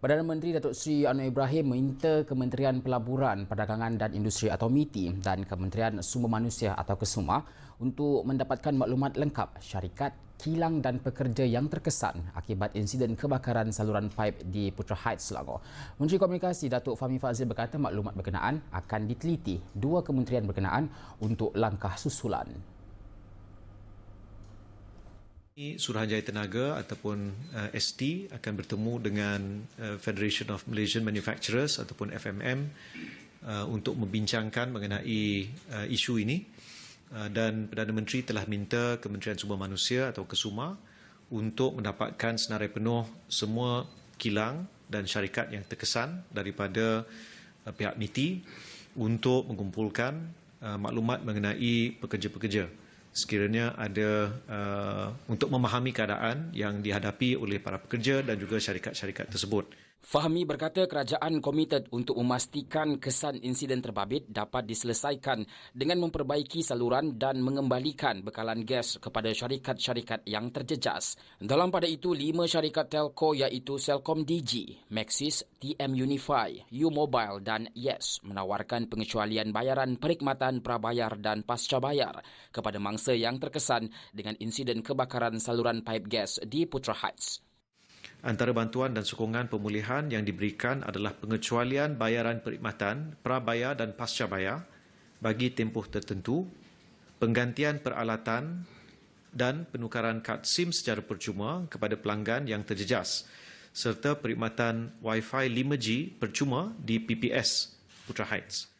Perdana Menteri Datuk Seri Anwar Ibrahim meminta Kementerian Pelaburan, Perdagangan dan Industri atau MITI dan Kementerian Sumber Manusia atau KESUMA untuk mendapatkan maklumat lengkap syarikat kilang dan pekerja yang terkesan akibat insiden kebakaran saluran paip di Putra Heights, Selangor. Menteri Komunikasi Datuk Fahmi Fazil berkata maklumat berkenaan akan diteliti dua kementerian berkenaan untuk langkah susulan. Suruhanjaya Tenaga ataupun uh, ST akan bertemu dengan uh, Federation of Malaysian Manufacturers ataupun FMM uh, untuk membincangkan mengenai uh, isu ini. Uh, dan Perdana Menteri telah minta Kementerian Sumber Manusia atau KESUMA untuk mendapatkan senarai penuh semua kilang dan syarikat yang terkesan daripada uh, pihak MITI untuk mengumpulkan uh, maklumat mengenai pekerja-pekerja sekiranya ada uh, untuk memahami keadaan yang dihadapi oleh para pekerja dan juga syarikat-syarikat tersebut. Fahmi berkata kerajaan komited untuk memastikan kesan insiden terbabit dapat diselesaikan dengan memperbaiki saluran dan mengembalikan bekalan gas kepada syarikat-syarikat yang terjejas. Dalam pada itu, lima syarikat telco iaitu Celcom DG, Maxis, TM Unify, U-Mobile dan Yes menawarkan pengecualian bayaran perkhidmatan prabayar dan pasca bayar kepada mangsa yang terkesan dengan insiden kebakaran saluran paip gas di Putra Heights. Antara bantuan dan sokongan pemulihan yang diberikan adalah pengecualian bayaran perkhidmatan, prabayar dan pasca bayar bagi tempoh tertentu, penggantian peralatan dan penukaran kad SIM secara percuma kepada pelanggan yang terjejas serta perkhidmatan Wi-Fi 5G percuma di PPS Putra Heights.